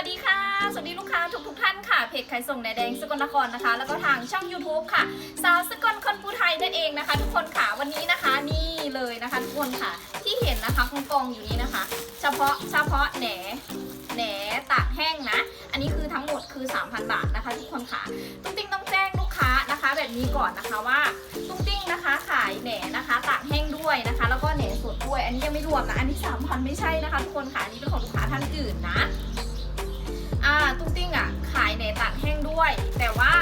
วัสดีค่ะ สวัสดีลูกค้าทุกทุกๆท่านค่ะเพจขายส่งแหนแดงสกลนครนะคะ แล้วก็ทางช่อง YouTube ค่ะ สาวสกลคนปูไทยนั่นเองนะคะ ทุกคนค่ะวันนี้นะคะนี่เลยนะคะทุกคนค่ะ ที่เห็นนะคะกองกองอยู่นี้นะคะ เฉพาะเฉพาะแหนแหนตากแห้งนะ อันนี้คือทั้งหมดคือ 3,000 บาทนะคะ ทุกคนค่ะ ตุ้งติ้งต้องแจ้งลูกค้านะคะ แบบนี้ก่อนนะคะว่า ตุ้งติ้งนะคะขายแหนนะคะตากแห้งด้วยนะคะ แล้วก็แหนสดด้วย อันนี้ยังไม่รวมนะอันนี้3,000ไม่ใช่นะคะทุกคนค่ะอันนี้เป็นของลูกค้าท่านอื่นนะ อ่าตุ้งติ้งอะขายแหนตากแห้งด้วย แต่ว่า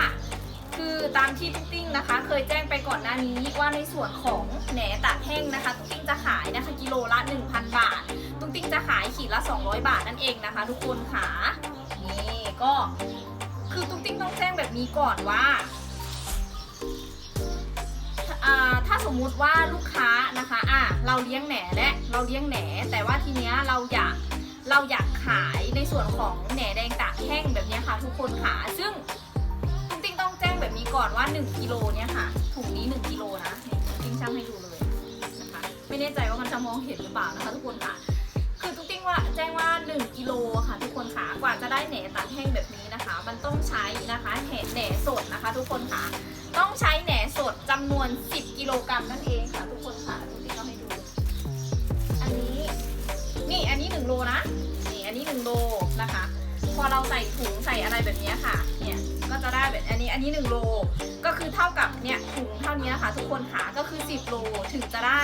คือตามที่ตุ้งติ้งนะคะ เคยแจ้งไปก่อนหน้านี้ว่าในส่วนของแหนตากแห้งนะคะตุ้งติ้งจะขายนะคะกิโลละ 1,000 บาทตุ้งติ้งจะขายขีดละ 200 บาทนั่นเองนะคะ ทุกคนค่ะนี่ก็คือตุ้งติ้งต้องแจ้งแบบนี้ก่อนว่าอ่าถ้าสมมุติว่าลูกค้านะคะอะเราเลี้ยงแหนและเราเลี้ยงแหน แต่ว่าทีเนี้ยเราอยาก เราอยากขายในส่วนของแหนแดงตากแห้งแบบนี้ค่ะ ทุกคนค่ะซึ่งตุ้งติ้งต้องแจ้งแบบนี้ก่อนว่า 1กิโลเนี่ยค่ะถุงนี้ 1กิโลนะนี่ตุ้งติ้งช่างให้ดูเลยนะคะไม่แน่ใจว่ามันจะมองเห็นหรือเปล่านะคะ ทุกคนค่ะ คือตุ้งติ้งว่าแจ้งว่า 1กิโลค่ะ ทุกคนค่ะกว่าจะได้แหนตากแห้งแบบนี้นะคะ มันต้องใช้นะคะแหนแหนสดนะคะ ทุกคนค่ะต้องใช้แหนสดจำนวน 10 กิโลกรัมนั่นเองค่ะ ทุกคนค่ะตุ้งติ้งเอาให้ดู อันนี้ นี่อันนี้หนึ่งโลนะ นี่อันนี้หนึ่งโลนะคะ พอเราใส่ถุงใส่อะไรแบบนี้ค่ะ เนี่ยก็จะได้แบบอันนี้อันนี้หนึ่งโล ก็คือเท่ากับเนี่ยถุงเท่านี้นะคะทุกคนค่ะก็คือ 10 โลถึงจะได้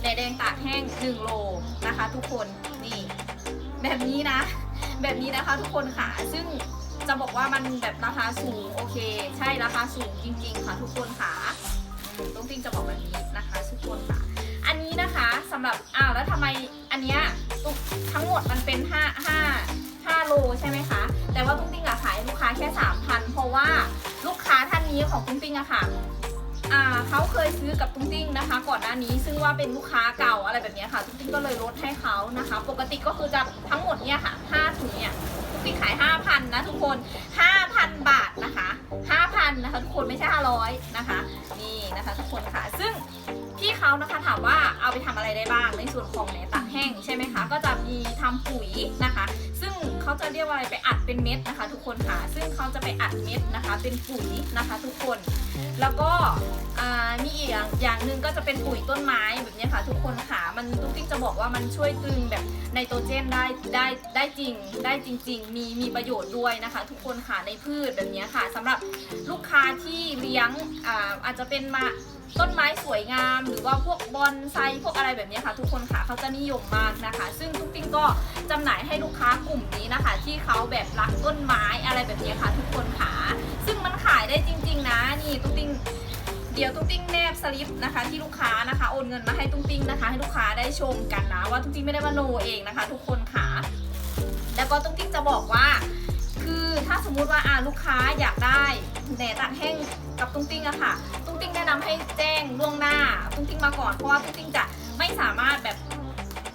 แหนแดงตากแห้ง 1 โลนะคะ ทุกคนนี่แบบนี้นะ แบบนี้นะคะทุกคนค่ะ ซึ่งจะบอกว่ามันแบบราคาสูงโอเค ใช่ราคาสูงจริง ๆ ค่ะ ทุกคนค่ะต้องติ้งจะบอกแบบนี้นะคะ ทุกคนค่ะ อันนี้นะคะสำหรับอ้าวแล้วทำไมอันเนี้ย ทั้งหมดมันเป็น5 5 5โลใช่ไหมคะ แต่ว่าตุ้งติ้งอะขายลูกค้าแค่3,000เพราะว่าลูกค้าท่านนี้ของตุ้งติ้งอะค่ะอ่าเขาเคยซื้อกับตุ้งติ้งนะคะ ก่อนหน้านี้ซึ่งว่าเป็นลูกค้าเก่าอะไรแบบนี้ค่ะตุ้งติ้งก็เลยลดให้เขานะคะ ปกติก็คือจะทั้งหมดเนี่ยค่ะ5ถุงเนี่ยตุ้งติ้งขาย 5,000นะทุกคน 5,000 บาทนะคะ 5,000นะคะทุกคนไม่ใช่500นะคะนี่นะคะทุกคนค่ะซึ่ง พี่เขานะคะถามว่าเอาไปทำอะไรได้บ้างในส่วนของแหนตากแห้งใช่ไหมคะ ก็จะมีทำปุ๋ยนะคะ ซึ่งเขาจะเรียกว่าอะไรไปอัดเป็นเม็ดนะคะ ทุกคนค่ะ ซึ่งเขาจะไปอัดเม็ดนะคะ เป็นปุ๋ยนะคะ ทุกคน แล้วก็อ่ามีอีกอย่างหนึ่งก็จะเป็นปุ๋ยต้นไม้แบบนี้ค่ะ ทุกคนค่ะ มันตุ๊กติ๊กจะบอกว่ามันช่วยตึงแบบไนโตรเจนได้ได้ได้จริงได้จริง ๆ มีมีประโยชน์ด้วยนะคะ ทุกคนค่ะในพืชแบบนี้ค่ะสำหรับลูกค้าที่เลี้ยงออาจจะเป็นมาต้นไม้สวยงาม หรือว่าพวกบอนไซพวกอะไรแบบนี้ค่ะ ทุกคนค่ะเขาจะนิยมมากนะคะ ซึ่งทุกติ้งก็จำหน่ายให้ลูกค้ากลุ่มนี้นะคะ ที่เขาแบบรักต้นไม้อะไรแบบนี้ค่ะ ทุกคนค่ะ ซึ่งมันขายได้จริง ๆ นะนี่ตุ้งติ้งเดี๋ยวตุ้งติ้งแนบสลิปนะคะที่ลูกค้านะคะโอนเงินมาให้ตุ้งติ้งนะคะ ให้ลูกค้าได้ชมกันนะว่าตุ้งติ้งไม่ได้มาโนเองนะคะ ทุกคนค่ะ แล้วก็ตุ้งติ้งจะบอกว่า คือถ้าสมมุติว่าอ่าลูกค้าอยากได้แหนตัดแห้งกับตุ้งติ้งอะค่ะ ตุ้งติ้งแนะนำให้แจ้งล่วงหน้า ตุ้งติ้งมาก่อนเพราะว่าตุ้งติ้งจะไม่สามารถแบบ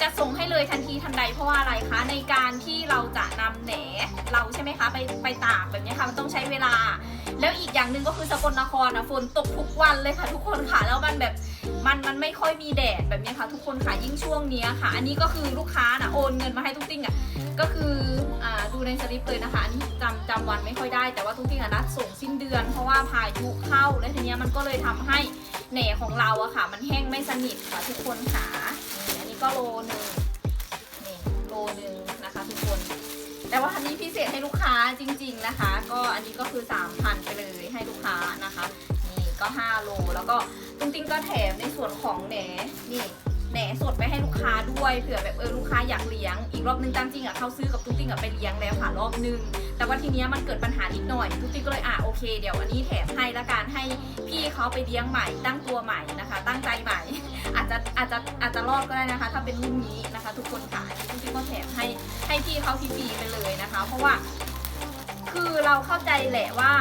จะส่งให้เลยทันทีทันใดเพราะว่าอะไรคะ ในการที่เราจะนำแหนเราใช่ไหมคะไปไปตากแบบนี้ค่ะมันต้องใช้เวลา แล้วอีกอย่างหนึ่งก็คือสกลนครนะฝนตกทุกวันเลยค่ะ ทุกคนค่ะแล้วมันแบบมันมันไม่ค่อยมีแดดแบบนี้ค่ะ ทุกคนค่ะยิ่งช่วงนี้ค่ะ อันนี้ก็คือลูกค้านะโอนเงินมาให้ตุ้งติ้งอะก็คือ ดูในสลิปเลยนะคะ อันนี้จำจำวันไม่ค่อยได้ แต่ว่าตุ้งติ้งอะนัดส่งสิ้นเดือน เพราะว่าพายุเข้า และทีเนี้ยมันก็เลยทำให้แหน่ของเราอะค่ะ มันแห้งไม่สนิทค่ะทุกคนค่ะนี่อันนี้ก็โลหนึ่งนี่โลหนึ่งนะคะทุกคน แต่ว่าอันนี้พิเศษให้ลูกค้าจริง ๆนะคะ ก็อันนี้ก็คือ3,000ไปเลยให้ลูกค้านะคะ นี่ก็5โลแล้วก็ตุ้งติ้งก็แถมในส่วนของแหนนี่ แหนสดไปให้ลูกค้าด้วยเผื่อแบบเออลูกค้าอยากเลี้ยง อีกรอบนึงตามจริงอะเขาซื้อกับตุ้งติ้งอะไปเลี้ยงแล้วค่ะรอบนึง แต่ว่าทีเนี้ยมันเกิดปัญหานิดหน่อยตุ้งติ้งก็เลยอะโอเคเดี๋ยวอันนี้แถมให้ละกันให้พี่เขาไปเลี้ยงใหม่ตั้งตัวใหม่นะคะ ตั้งใจใหม่ อาจจะอาจจะอาจจะรอดก็ได้นะคะ ถ้าเป็นรุ่นนี้นะคะ ทุกคนค่ะตุ้งติ้งก็แถมให้ให้พี่เขาฟรีๆไปเลยนะคะ เพราะว่า คือเราเข้าใจแหละว่า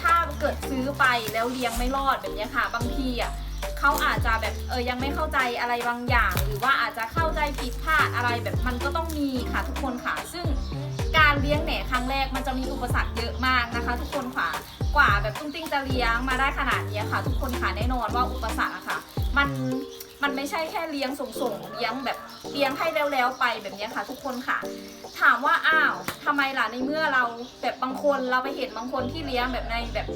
ถ้าเกิดซื้อไปแล้วเลี้ยงไม่รอดแบบเนี้ยค่ะ บางทีอะ เขาอาจจะแบบเออยังไม่เข้าใจอะไรบางอย่าง หรือว่าอาจจะเข้าใจผิดพลาดอะไรแบบมันก็ต้องมีค่ะทุกคนค่ะ ซึ่งการเลี้ยงแหน่ครั้งแรกมันจะมีอุปสรรคเยอะมากนะคะ ทุกคนค่ะกว่าแบบตุ้งติ้งจะเลี้ยงมาได้ขนาดนี้ค่ะ ทุกคนค่ะแน่นอนว่าอุปสรรคอะค่ะ มัน มันไม่ใช่แค่เลี้ยงส่งๆเลี้ยงแบบเลี้ยงให้แล้วๆไปแบบนี้ค่ะ ทุกคนค่ะ ถามว่าอ้าวทำไมล่ะในเมื่อเราแบบบางคนเราไปเห็นบางคนที่เลี้ยงแบบในแบบ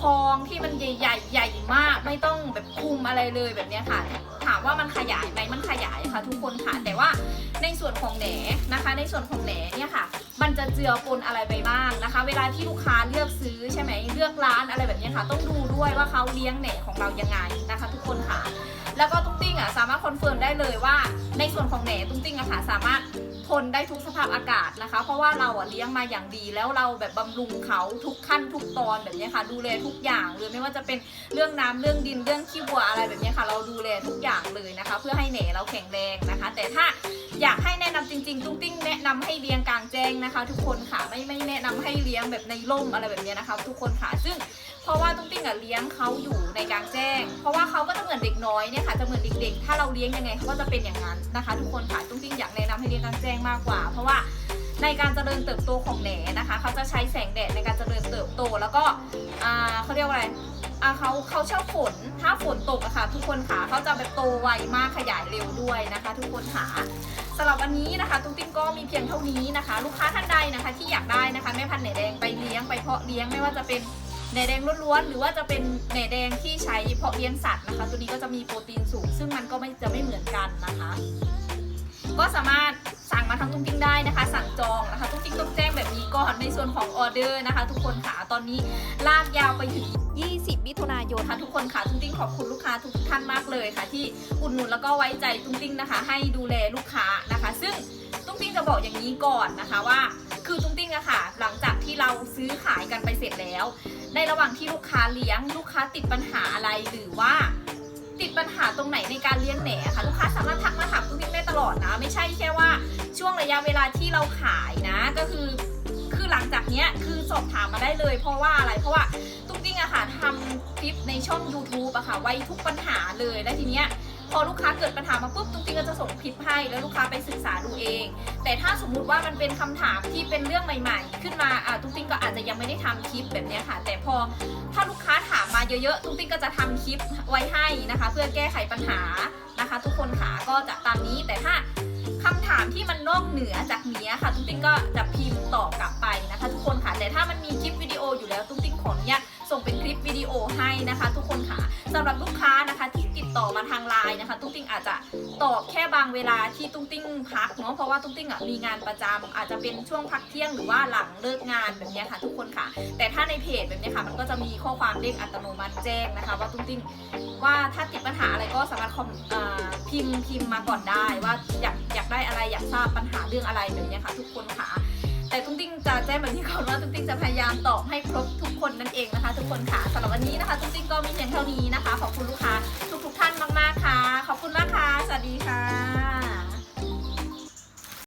คลองที่มันใหญ่ๆใหญ่มาก ไม่ต้องแบบคุมอะไรเลยแบบนี้ค่ะ ถามว่ามันขยายไหมมันขยายค่ะ ทุกคนค่ะ แต่ว่าในส่วนของแหนนะคะ ในส่วนของแหนเนี่ยค่ะ มันจะเจือปนอะไรไปบ้างนะคะ เวลาที่ลูกค้าเลือกซื้อใช่ไหมเลือกร้านอะไรแบบนี้ค่ะ ต้องดูด้วยว่าเขาเลี้ยงแหนของเรายังไงนะคะ ทุกคนค่ะ แล้วก็ตุ้งติ้งอะสามารถคอนเฟิร์มได้เลยว่า ในส่วนของแหนตุ้งติ้งอะค่ะสามารถทนได้ทุกสภาพอากาศนะคะ เพราะว่าเราอะเลี้ยงมาอย่างดี แล้วเราแบบบำรุงเขาทุกขั้นทุกตอนแบบนี้ค่ะ ดูแลทุกอย่างเลยไม่ว่าจะเป็นเรื่องน้ำเรื่องดินเรื่องขี้วัวอะไรแบบนี้ค่ะ เราดูแลทุกอย่างเลยนะคะ เพื่อให้แหนเราแข็งแรงนะคะ แต่ถ้าอยากให้แนะน จริงๆ ตุ้งติ้งแนะนำให้เลี้ยงกลางแจ้งนะคะ ทุกคนค่ะไม่ไม่แนะนำให้เลี้ยงแบบในร่มอะไรแบบเนี้ยนะคะ ทุกคนค่ะซึ่งเพราะว่าตุ้งติ้งอะเลี้ยงเขาอยู่ในกลางแจ้ง เพราะว่าเขาก็จะเหมือนเด็กน้อยเนี่ยค่ะจะเหมือนเด็กๆ ถ้าเราเลี้ยงยังไงเขาก็จะเป็นอย่างนั้นนะคะ ทุกคนค่ะตุ้งติ้งอยากแนะนำให้เลี้ยงกลางแจ้งมากกว่า เพราะว่า ในการเจริญเติบโตของแหนนะคะ เขาจะใช้แสงแดดในการเจริญเติบโตแล้วก็เขาเรียกว่าอะไรอ่าเขาเขาชอบฝนถ้าฝนตกอะค่ะ ทุกคนค่ะเขาจะแบบโตไวมากขยายเร็วด้วยนะคะ ทุกคนค่ะสำหรับวันนี้นะคะตุ้งติ้งก็มีเพียงเท่านี้นะคะ ลูกค้าท่านใดนะคะที่อยากได้นะคะแม่พันธุ์แหนแดงไปเลี้ยงไปเพาะเลี้ยงไม่ว่าจะเป็นแหนแดงล้วนๆหรือว่าจะเป็นแหนแดงที่ใช้เพาะเลี้ยงสัตว์นะคะ ตัวนี้ก็จะมีโปรตีนสูง ซึ่งมันก็ไม่จะไม่เหมือนกันนะคะ ก็สามารถ สั่งมาทางตุ้งติ้งได้นะคะ สั่งจองนะคะตุ้งติ้งต้องแจ้งแบบนี้ก่อนในส่วนของออเดอร์นะคะ ทุกคนค่ะตอนนี้ลากยาวไปถึง 20 มิถุนายนค่ะทุกคนค่ะตุ้งติ้งขอบคุณลูกค้าทุกท่านมากเลยค่ะ ที่อุดหนุนแล้วก็ไว้ใจตุ้งติ้งนะคะ ให้ดูแลลูกค้านะคะ ซึ่งตุ้งติ้งจะบอกอย่างนี้ก่อนนะคะว่าคือตุ้งติ้งอะค่ะ หลังจากที่เราซื้อขายกันไปเสร็จแล้ว ในระหว่างที่ลูกค้าเลี้ยง ลูกค้าติดปัญหาอะไรหรือว่า ติดปัญหาตรงไหนในการเลี้ยงแหนค่ะ ลูกค้าสามารถทักมาถามตุ้งติ้งได้ตลอดนะ ไม่ใช่แค่ว่า ช่วงระยะเวลาที่เราขายนะก็คือ คือหลังจากเนี้ยคือสอบถามมาได้เลย เพราะว่าอะไรเพราะว่าตุ้งติ้งอะค่ะทำคลิปในช่อง YouTube อะค่ะ ไว้ทุกปัญหาเลยและทีเนี้ยพอลูกค้าเกิดปัญหามาปุ๊บตุ้งติ้งก็จะส่งคลิปให้ แล้วลูกค้าไปศึกษาดูเอง แต่ถ้าสมมุติว่ามันเป็นคำถามที่เป็นเรื่องใหม่ ๆ ขึ้นมาอะตุ้งติ้งก็อาจจะยังไม่ได้ทำคลิปแบบเนี้ยค่ะ แต่พอถ้าลูกค้าถามมาเยอะๆตุ้งติ้งก็จะทำคลิปไว้ให้นะคะ เพื่อแก้ไขปัญหานะคะ ทุกคนค่ะก็จะตามนี้แต่ถ้าามที่มันนอกเหนือจากนี้ค่ะ ตุ้งติ้งก็จะพิมพ์ตอบกลับไปนะคะ ทุกคนค่ะแต่ถ้ามันมีคลิปวิดีโออยู่แล้วตุ้งติ้งขออนุญาตส่งเป็นคลิปวิดีโอให้นะคะ ทุกคนค่ะสำหรับลูกค้า ต่อมาทางไลน์นะคะ ตุ้งติ้งอาจจะตอบแค่บางเวลาที่ตุ้งติ้งพักเนาะเพราะว่าตุ้งติ้งอะมีงานประจำอาจจะเป็นช่วงพักเที่ยงหรือว่าหลังเลิกงานแบบนี้ค่ะ ทุกคนค่ะ แต่ถ้าในเพจแบบนี้ค่ะ มันก็จะมีข้อความเด้งอัตโนมัติแจ้งนะคะ ว่าตุ้งติ้งว่าถ้าติดปัญหาอะไรก็สามารถคอมพิมพ์พิมพ์มาก่อนได้ ว่าอยากอยากได้อะไรอยากทราบปัญหาเรื่องอะไรแบบนี้ค่ะ ทุกคนค่ะแต่ตุ้งติ้งจะแจ้งแบบนี้ก่อนว่าตุ้งติ้งจะพยายามตอบให้ครบทุกคนนั่นเองนะคะ ทุกคนค่ะสำหรับวันนี้นะคะตุ้งติ้งก็มีเพียงเท่านี้นะคะขอบคุณลูกค้าทุกๆ